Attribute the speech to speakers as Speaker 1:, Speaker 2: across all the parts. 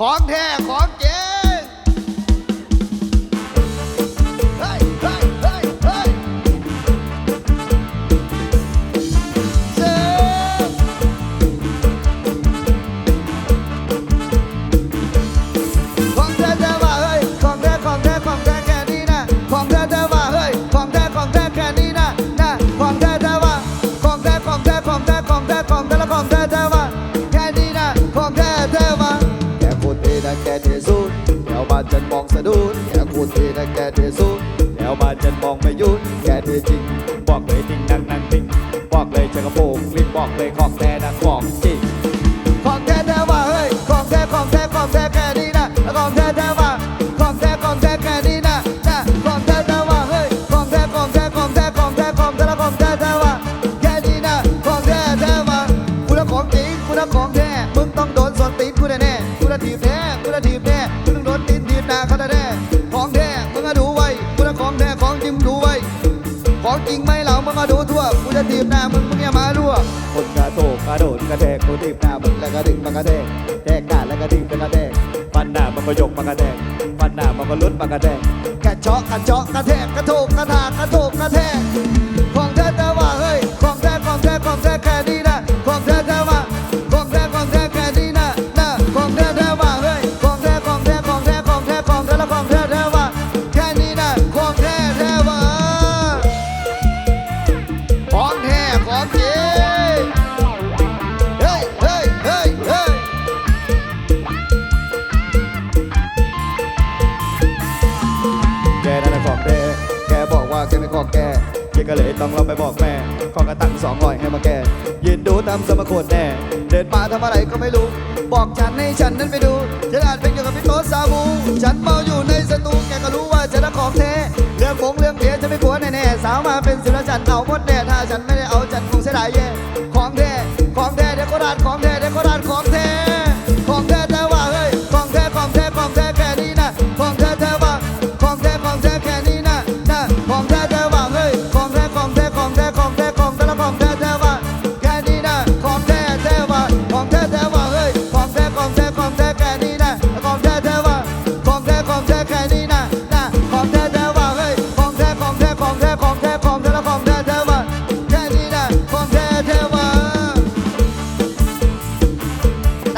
Speaker 1: ของแท้ของเจ๊ะดุดแกโคตรเท่นะแกเท่สุดแถวบ้านฉันมองไม่หยุดแกเท่จริง
Speaker 2: บอกเลยจริงนังนังติงบอกเลยเจอกระโปงลิปบอกเลยของแท้นะของจริง
Speaker 1: จริงไหมเรามึงก็ดูทั่วกูจะตีบหน้ามึงมึงอย่ามารั่ว
Speaker 2: คนกระโตกกระโดดกระแทกกูตีบหน้ามึงแล้วก็ดึงมากระแทกแทกหน้าแล้วก็ดึงไปกระแทกฟันหน้ามันก็ยกมากระแทกฟันหน้ามันก็ลุดมากระแทก
Speaker 1: กระเจาะกระเจาะกระแทกกระโถกกระถากกระโถกกระแทก ตัง
Speaker 2: สองร้อยให้มาแกยืนดูตามสมควรแน่
Speaker 1: เดินมาทำอะไรก็ไม่รู้ บอกฉันให้ฉันนั้นไปดูฉันอาจเป็นเกี่ยวกับพี่โต๊ะซาบูฉันเมาอยู่ในสตูแกก็รู้ว่าฉันน่ะของแท้เรื่องฟงเรื่องเดียจะไม่กลัวแน่ๆสาวมาเป็นศิลฉันเอาหมดแน่ถ้าฉันไม่ได้เอาฉันคงเสียดายแย่ของแท้ของแท้เดี๋ยวก็ราดของ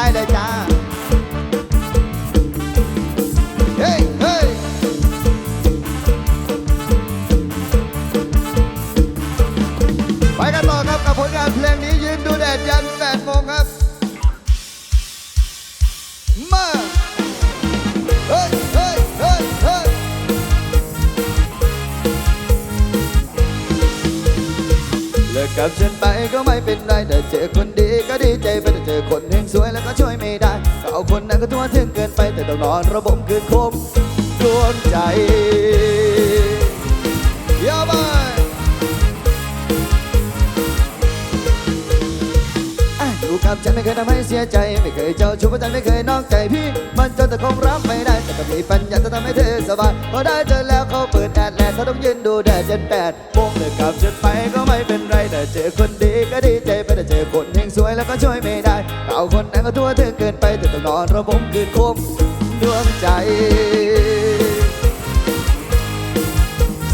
Speaker 1: ได้เลยจ้า อนระบบคืนคมดวงใจยาบายอะอยู่กับฉันไม่เคยทำให้เสียใจ ไม่เคยเจ้าชู้เพราะฉันไม่เคยนอกใจพี่ มันจนแต่คงรับไม่ได้ แต่ก็มีปัญญาจะทำให้เธอสบายพอได้เจอแล้วเขาเปิดแอดแลนด์เขาต้องยืนดูแดดเจนแปดโมงเลิกกับฉันไปก็ไม่เป็นไรแต่เจอคนดีก็ดีใจไปแต่เจอคนเฮงสวยแล้วก็ช่วยไม่ได้เอาคนนั้นก็ทั่วถึงเกินไปแต่ต้องนอนระบมคืนคม ดวงใจ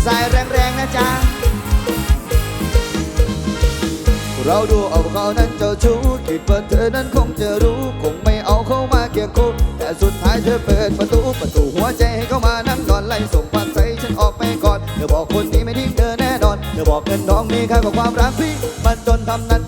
Speaker 1: ใส่แรงๆนะจ๊ะ เราดูเอาเขานั้นเจ้าชู้คิดว่าเธอนั้นคงจะรู้ คงไม่เอาเข้ามาเกี่ยวคู่แต่สุดท้ายเธอเปิดประตูประตูหัวใจให้เขามานั่งนอนไล่ส่งความใสฉันออกไปก่อน เธอบอกคนนี้ไม่ทิ้งเธอแน่นอน เธอบอกเงินทองมีค่ากว่าความรักพี่มันจนทำนั้น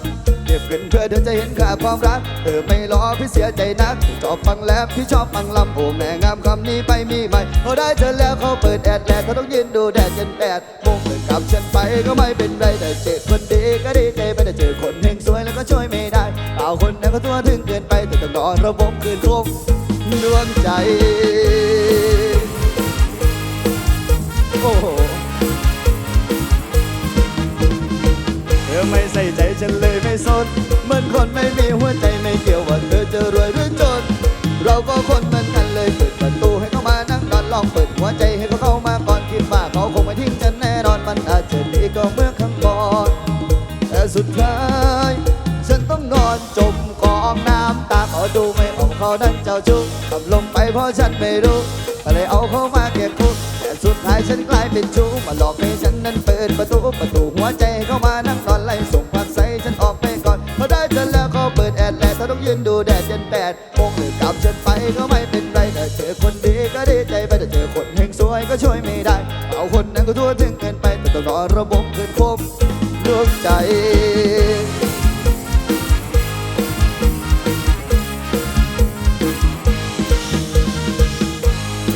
Speaker 1: เก็นเพื่อเธอจะเห็นค่าความรัก เธอไม่รอพี่เสียใจนักชอบฟังแล้วพี่ชอบฟังลำโอ้แม่งามคำนี้ไปมีไหมพอได้เธอแล้วเขาเปิดแอดแลกเขาต้องยืนดูแดดจนแปดโมงเลิกกับฉันไปก็ไม่เป็นไรแต่เจอคนดีก็ดีใจไปแต่เจอคนเฮงสวยแล้วก็ช่วยไม่ได้เอาคนนั้นก็ตัวถึงเกินไปแต่ต้องนอนระบบคืนคมดวงใจโอ้โห
Speaker 2: เธอไม่ใส่ใจฉันเลย สน
Speaker 1: เหมือนคนไม่มีหัวใจไม่เกี่ยวว่าเธอจะรวยหรือจน เราก็คนเหมือนกันเลยเปิดประตูให้เขามานั่งนอนลองเปิดหัวใจให้เขาเข้ามาก่อนคิดว่าเขาคงไม่ทิ้งฉันแน่นอนมันอาจจะดีก็เมื่อครั้งก่อน แต่สุดท้ายฉันต้องนอนจมกองน้ำตาขอดูไม่ออกเขานั้นเจ้าชู้ทำลงไปเพราะฉันไม่รู้ก็เลยเอาเขามาเก็บคุกแต่สุดท้ายฉันกลายเป็นชู้มาหลอกให้ฉันนั้นเปิดประตูประตู ก็ช่วยไม่ได้ เอาคนนั้นก็ทั่วถึงเกินไป แต่ต้องรอระบบคืนคมดวงใจ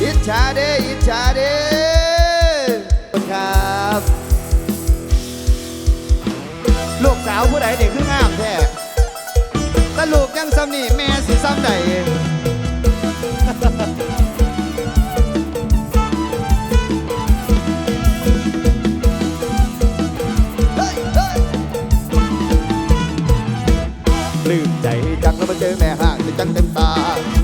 Speaker 1: อิจฉาเดอิจฉาเด้ขอบคุณครับลูกสาวผู้ใดเด็กคืองามแท้แต่ลูกยังซ้ำนี่แม่สิซ้ำใด จจักแล้วมาเจอแม่ห่างจะจังเต็มตา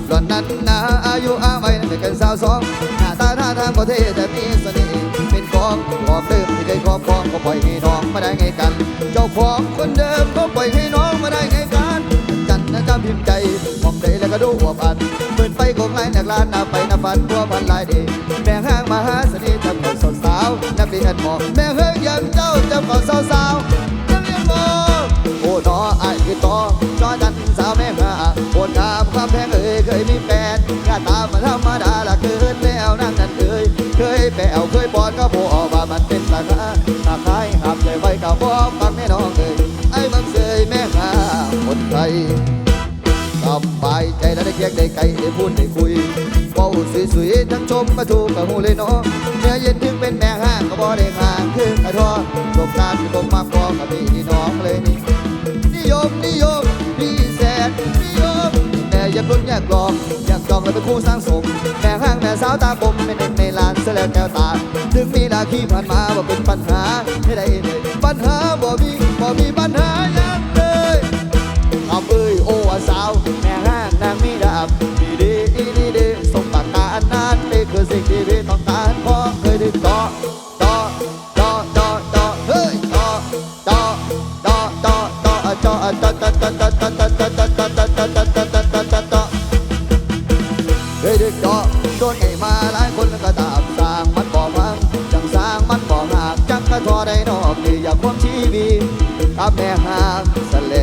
Speaker 1: หล่อนนั้นนะอายุอาไม่ไม่เกินสาวสองหน้าตาท่าทางก็เท่แต่มีเสน่ห์เป็นของของเดิมที่เคยครอบครองก็ปล่อยให้น้องมาได้ไงกัน เจ้าของคนเดิมก็ปล่อยให้น้องมาได้ไงกันจันนะจำพิมพ์ใจมองใจแล้วก็ดูอวบอันเปิดไปของไล่นักลานหน้าไปหน้าฟันตัวพันลายเดแม่ห้างมาหาเสน่ห์จำก่อนสาวนักเรียนหมอแม่เฮ้ยยังเจ้าจำก่อนสาวๆนักเรียนหมอโอ้นอไอ้ายคือต่อาตามันธรรมดาละเกินแล้วนั่งนั่นเอ่ยเคยแปวเคยบอดก็โผอกว่ามันเป็นราคาตาขายหับใจไว้กับบอกฟังแม่น้องเอ่ยไอ้มันเสยแม่งาคนไทยสบายใจแล้วได้เคียงได้ไกลได้พูดได้คุยเว้าสวยๆทั้งชมมาถูกกับหูเลยเนาะเนื้อเย็นถึงเป็นแม่ห้างก็บ่ได้ห่างคือกระทอโลกการที่ผมมาพอกับพี่น้องเลยนี่นิยมนิยม แม่อยากลุ้นแยกลองอยากจองแล้วเป็นคู่สร้างสมแม่ห้างแม่สาวตาคมเป็นหนึ่งในลานเสียแล้วแถวตาถึงมีลาคีผ่านมาว่าเป็นปัญหาไม่ได้เลยปัญหาบ่มีบ่มีปัญหายังเลยเอาเอ้ยโอ้ว่าสาวแม่ห้างนางมีดาบดีดีอีดีดี เฮ้ยด็กต่อโดนไงมาหลายคนก็ตามสร้างมันบ่ฟังจังสร้างมันบ่หักจังกระทอได้นอกนี่อยากความชีวิตกับแม่หางสแล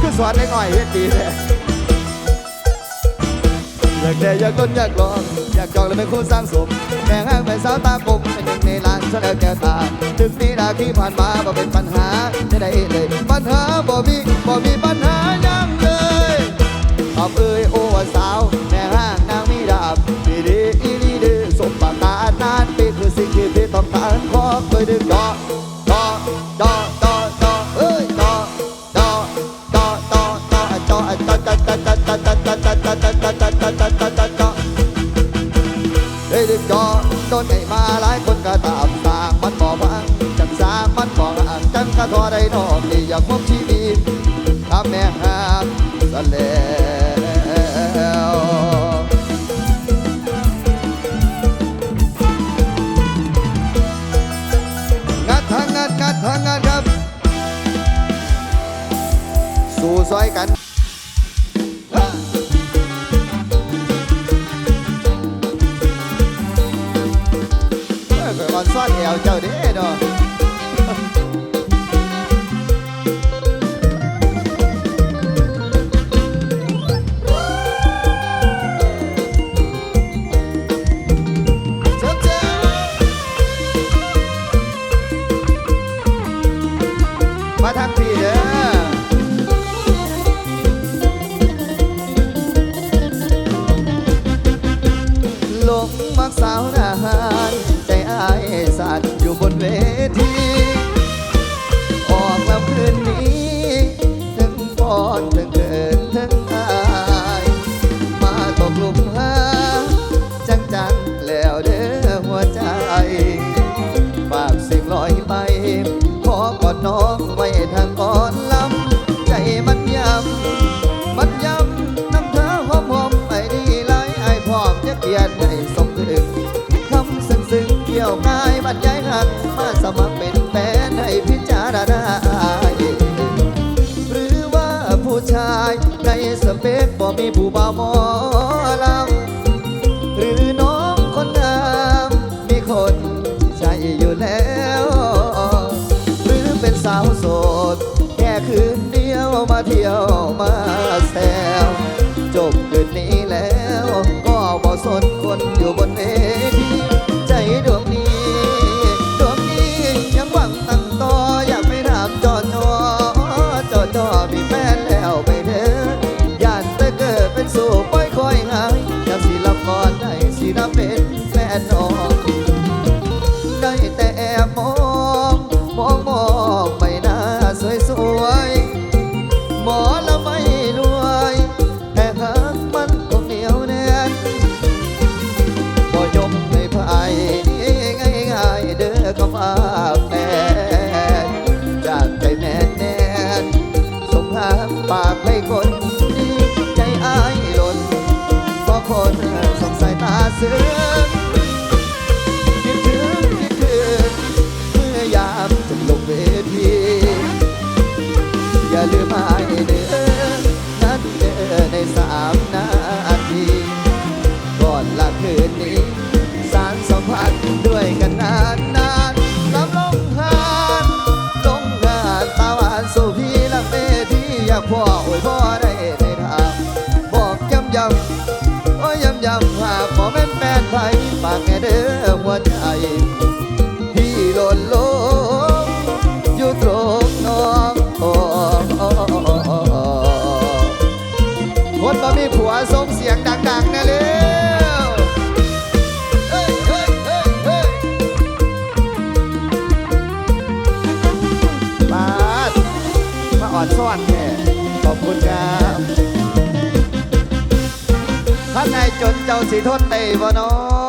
Speaker 1: คือสอนได้หน่อยเฮ็ดดีเลยอยากได้อยากต้นอยากลองอยากจองแล้วเป็นคู่สร้างสมแม่ห้างแม่สาวตากลมเป็นหนึ่งในล้านฉันแล้วแกตา ถึงปีนาที่ผ่านมาบ่เป็นปัญหาไม่ได้เลย ปัญหาบ่มีบ่มีปัญหายังเลยขอบเอ้ยโอ้ว่าสาว เจ้าเด้ on ปฟบ่มีผู้บ่าหมอลำหรือน้องคนงามมีคนใจอยู่แล้ว หรือเป็นสาวโสด แค่คืนเดียวมาเที่ยวมาแซวจบคืนนี้แล้ว ก็บ่สนคนอยู่บนเอ ซึ้งคิดถึงคิดเมื่อยามจะลงเวทีอย่าลืมอายเด้อนัดเจอในสามนาทีก่อนละคืนนี้สารสัมพันด้วยกันนานนานลำลงหานลงงานตาหานสู่พี่ละเมทีอกพ่อโอ้ยพ่อากแน่เด้อหัวใจ ที่หล่นลงอยู่ตรงน้องคนบ่มีผัวส่งเสียงดังๆนะเร็วมาอดซ่อนแค่ขอบคุณครับท่าน
Speaker 3: งในจนเจ้าสิทนได้บ่น้อ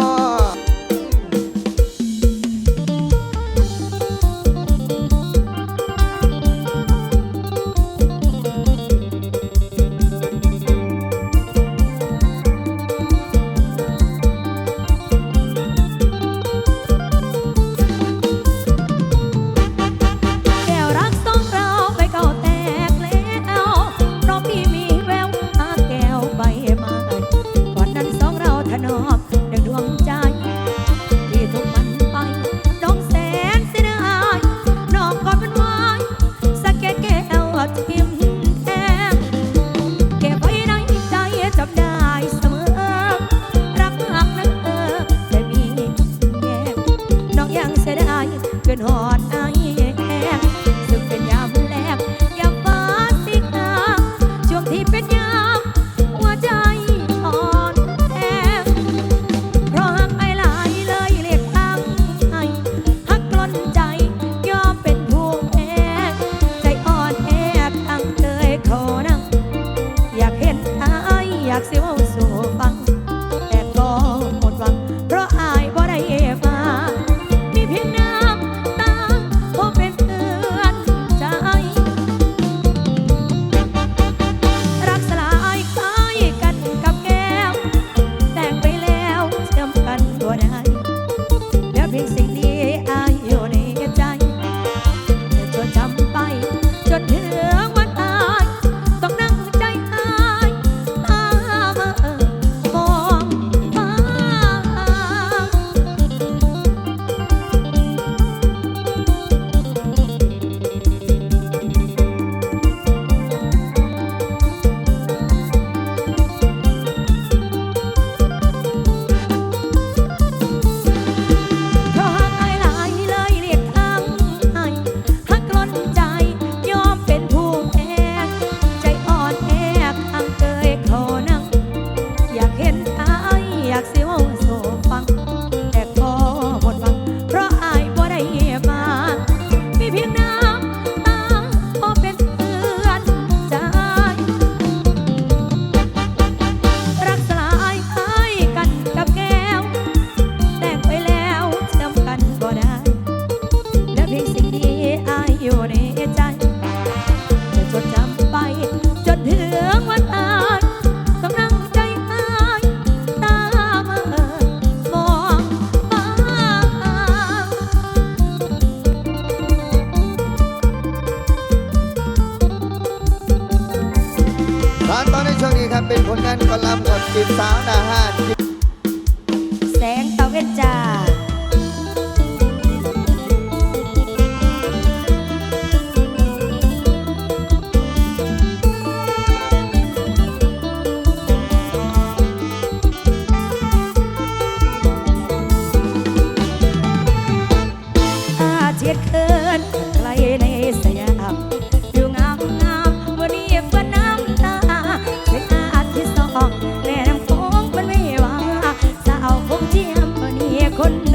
Speaker 3: hỏi เป็นคนนั้น
Speaker 1: ก็
Speaker 3: ล์กับจิบสาวน้าห้าน คน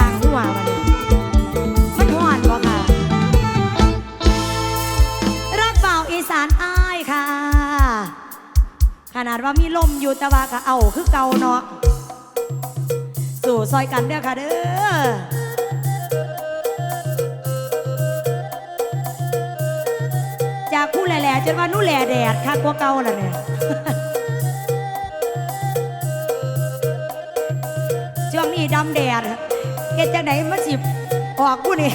Speaker 3: ข้างหัวมันมันหอนบ่ค่ะ รักเป่าอีสานอ้ายค่ะ ขนาดว่ามีลมอยู่ตะว่าก็เอาคือเก่าเนาะ สู่ซอยกันเด้อค่ะเด้อจากคู่แหล่ๆจนว่านู่แหล่แดดค่ะกว่าเก่าล่ะเนี่ยช่วงนี้ดำแดด เฮ็จังไหนมานสิออกกูนี่